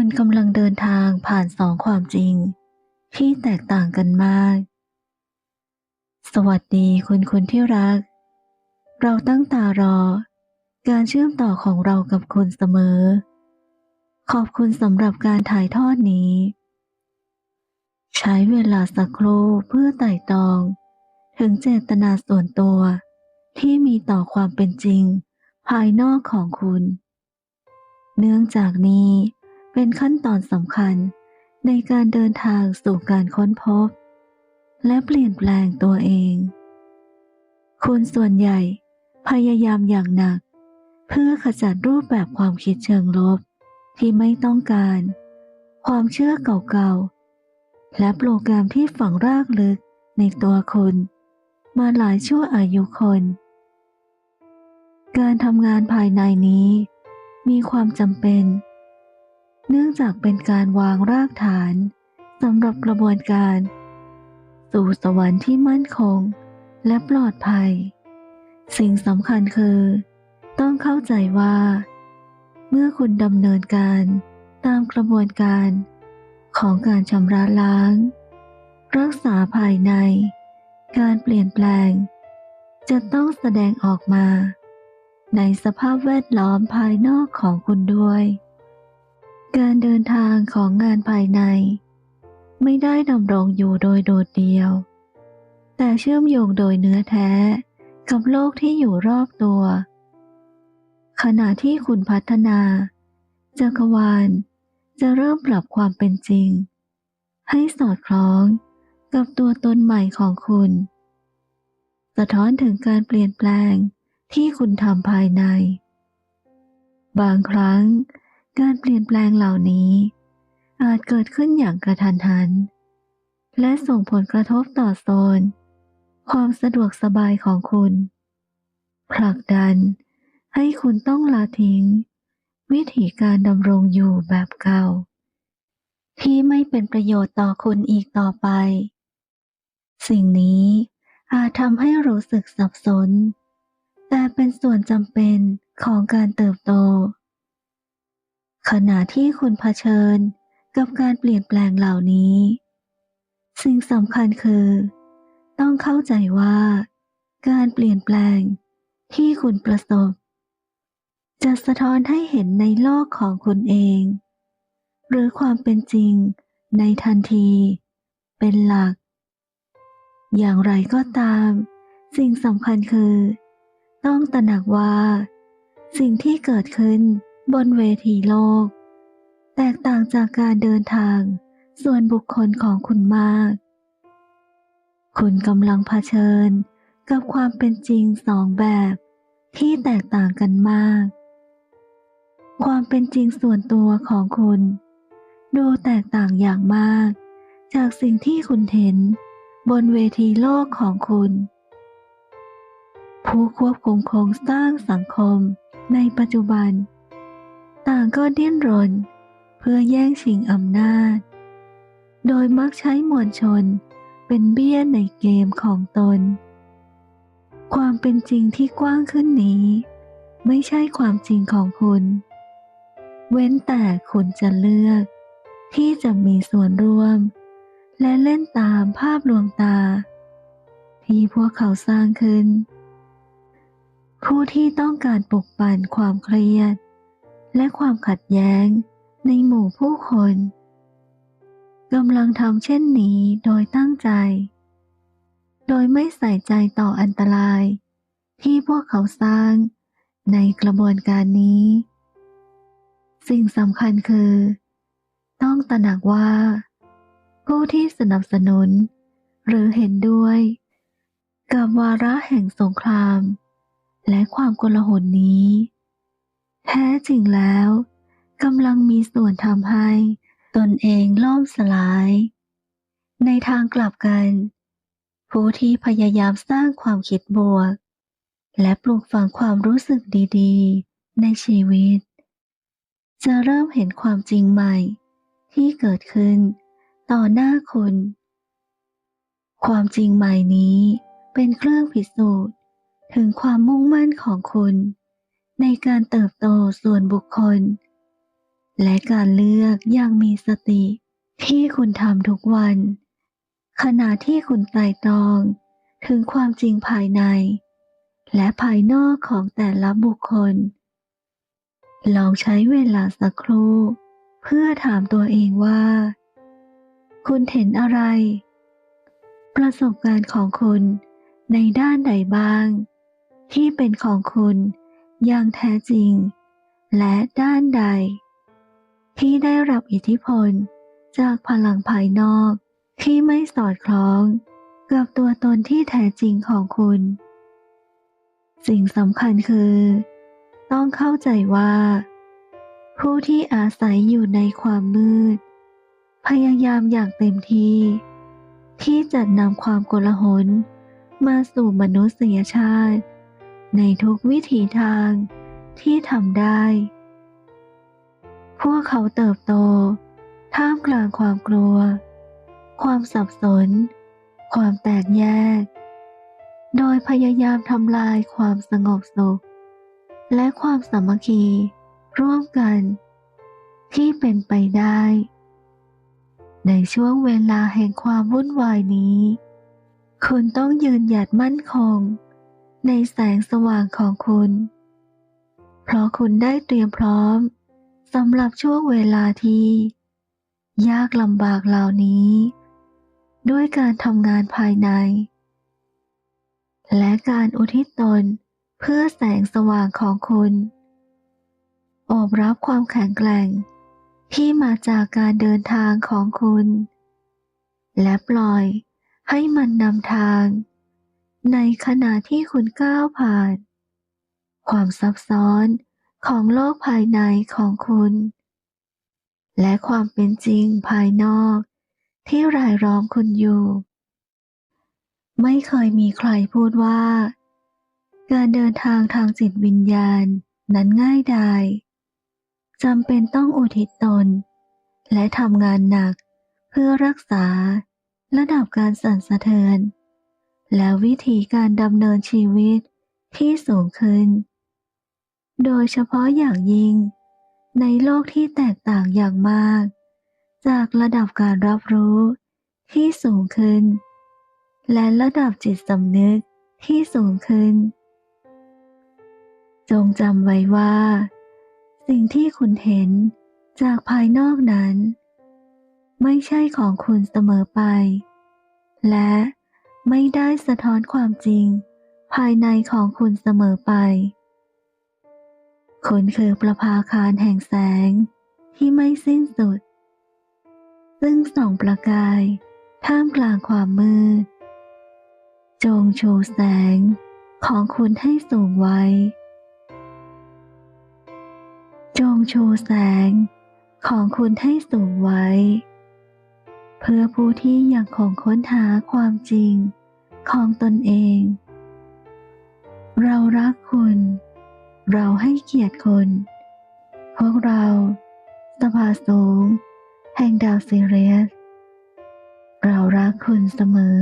คุณกำลังเดินทางผ่านสองความจริง ที่แตกต่างกันมาก สวัสดีคุณคุณที่รัก เราตั้งตารอ การเชื่อมต่อของเรากับคุณเสมอ ขอบคุณสำหรับการถ่ายทอดนี้ ใช้เวลาสักครู่เพื่อไต่ตรอง ถึงเจตนาส่วนตัว ที่มีต่อความเป็นจริง ภายนอกของคุณ เนื่องจากนี้ เป็นขั้นตอนสำคัญในการเดินทางสู่การค้นพบ และเปลี่ยนแปลงตัวเองคุณส่วนใหญ่พยายามอย่างหนัก เพื่อขจัดรูปแบบความคิดเชิงลบที่ไม่ต้องการ ความเชื่อเก่าๆ และโปรแกรมที่ฝังรากลึกในตัวคุณ มาหลายชั่วอายุคน การทำงานภายในนี้ มีความจำเป็น เนื่องจากเป็นการวางรากฐานสำหรับกระบวนการ สู่สวรรค์ที่มั่นคงและปลอดภัย สิ่งสำคัญคือ ต้องเข้าใจว่า เมื่อคุณดำเนินการตามกระบวนการของการชำระล้าง รักษาภายใน การเปลี่ยนแปลง จะต้องแสดงออกมา ในสภาพแวดล้อมภายนอกของคุณด้วย การเดินทางของงานภายใน ไม่ได้ดำรงอยู่โดยโดดเดียว แต่เชื่อมโยงโดยเนื้อแท้กับโลกที่อยู่รอบตัว ขณะที่คุณพัฒนา จักรวาลจะเริ่มปรับความเป็นจริง ให้สอดคล้องกับตัวตนใหม่ของคุณ สะท้อนถึงการเปลี่ยนแปลงที่คุณทำภายใน บางครั้ง การเปลี่ยนแปลงเหล่านี้ อาจเกิดขึ้นอย่างกระทันหัน และส่งผลกระทบต่อโซน ความสะดวกสบายของคุณ ผลักดันให้คุณต้องละทิ้ง วิธีการดำรงอยู่แบบเก่า ที่ไม่เป็นประโยชน์ต่อคุณอีกต่อไป สิ่งนี้อาจทำให้รู้สึกสับสน แต่เป็นส่วนจำเป็นของการเติบโต ขณะที่คุณเผชิญกับการเปลี่ยนแปลงเหล่านี้ สิ่งสำคัญคือ ต้องเข้าใจว่า การเปลี่ยนแปลงที่คุณประสบ จะสะท้อนให้เห็นในโลกของคุณเอง หรือความเป็นจริงในทันที เป็นหลัก อย่างไรก็ตาม สิ่งสำคัญคือ ต้องตระหนักว่า สิ่งที่เกิดขึ้น บนเวทีโลก แตกต่างจากการเดินทางส่วนบุคคลของคุณมาก คุณกำลังเผชิญกับความเป็นจริงสองแบบที่แตกต่างกันมาก ความเป็นจริงส่วนตัวของคุณ ดูแตกต่างอย่างมาก จากสิ่งที่คุณเห็นบนเวทีโลกของคุณ ผู้ควบคุมโครงสร้างสังคมในปัจจุบัน ต่างก็ดิ้นรน เพื่อแย่งชิงอำนาจ โดยมักใช้มวลชนเป็นเบี้ยในเกมของตน ความเป็นจริงที่กว้างขึ้นนี้ ไม่ใช่ความจริงของคุณ เว้นแต่คุณจะเลือก ที่จะมีส่วนร่วม และเล่นตามภาพลวงตา ที่พวกเขาสร้างขึ้น ผู้ที่ต้องการปกปั่นความเครียด และความขัดแย้งในหมู่ผู้คนกำลังทำเช่นนี้โดยตั้งใจ โดยไม่ใส่ใจต่ออันตราย ที่พวกเขาสร้างในกระบวนการนี้ สิ่งสำคัญคือ ต้องตระหนักว่า ผู้ที่สนับสนุน หรือเห็นด้วย กับวาระแห่งสงคราม และความโกลาหลนี้ แท้จริงแล้วกำลังมีส่วนทำให้ตนเองล่มสลาย ในทางกลับกัน ผู้ที่พยายามสร้างความคิดบวก และปลูกฝังความรู้สึกดีๆ ในชีวิต จะเริ่มเห็นความจริงใหม่ ที่เกิดขึ้น ต่อหน้าคุณ ความจริงใหม่นี้เป็นเครื่องพิสูจน์ถึงความมุ่งมั่นของคุณ ในการเติบโตส่วนบุคคล และการเลือกอย่างมีสติ ที่คุณทำทุกวัน ขณะที่คุณไตร่ตรองถึงความจริงภายใน และภายนอกของแต่ละบุคคล ลองใช้เวลาสักครู่ เพื่อถามตัวเองว่า คุณเห็นอะไร ประสบการณ์ของคุณในด้านใดบ้าง ที่เป็นของคุณ อย่างแท้จริง และด้านใด ที่ได้รับอิทธิพลจากพลังภายนอกที่ไม่สอดคล้องกับตัวตนที่แท้จริงของคุณ สิ่งสำคัญคือ ต้องเข้าใจว่า ผู้ที่อาศัยอยู่ในความมืด พยายามอย่างเต็มที่ ที่จะนำความโกลาหลมาสู่มนุษยชาติ ในทุกวิถีทางที่ทำได้ พวกเขาเติบโต ท่ามกลางความกลัว ความสับสน ความแตกแยก โดยพยายามทำลายความสงบสุข และความสามัคคีร่วมกัน ที่เป็นไปได้ ในช่วงเวลาแห่งความวุ่นวายนี้ คุณต้องยืนหยัดมั่นคง ในแสงสว่างของคุณ เพราะคุณได้เตรียมพร้อมสำหรับช่วงเวลาที่ ยากลำบากเหล่านี้ ด้วยการทำงานภายใน และการอุทิศตนเพื่อแสงสว่างของคุณโอบรับความแข็งแกร่งที่มาจากการเดินทางของคุณ และปล่อยให้มันนำทาง ในขณะที่คุณก้าวผ่าน ความซับซ้อนของโลกภายในของคุณ และความเป็นจริงภายนอกที่รายล้อมคุณอยู่ ไม่เคยมีใครพูดว่า การเดินทางทางจิตวิญญาณนั้นง่ายดายจำเป็นต้องอุทิศตน และทำงานหนักเพื่อรักษาระดับการสั่นสะเทือน และวิธีการดำเนินชีวิตที่สูงขึ้น โดยเฉพาะอย่างยิ่ง ในโลกที่แตกต่างอย่างมาก จากระดับการรับรู้ที่สูงขึ้น และระดับจิตสำนึกที่สูงขึ้น จงจำไว้ว่า สิ่งที่คุณเห็นจากภายนอกนั้น ไม่ใช่ของคุณเสมอไป และ ไม่ได้สะท้อนความจริง ภายในของคุณเสมอไป คุณคือประภาคารแห่งแสงที่ไม่สิ้นสุด ซึ่งส่องประกาย ท่ามกลางความมืด จงโชูแสงของคุณให้สูงไว้ จงโชูแสงของคุณให้สูงไว้ เพื่อผู้ที่ยังคงค้นหาความจริง ของตนเอง เรารักคุณ เราให้เกียรติคุณพวกเราสภาสูง แห่งดาวซีเรียส เรารักคุณเสมอ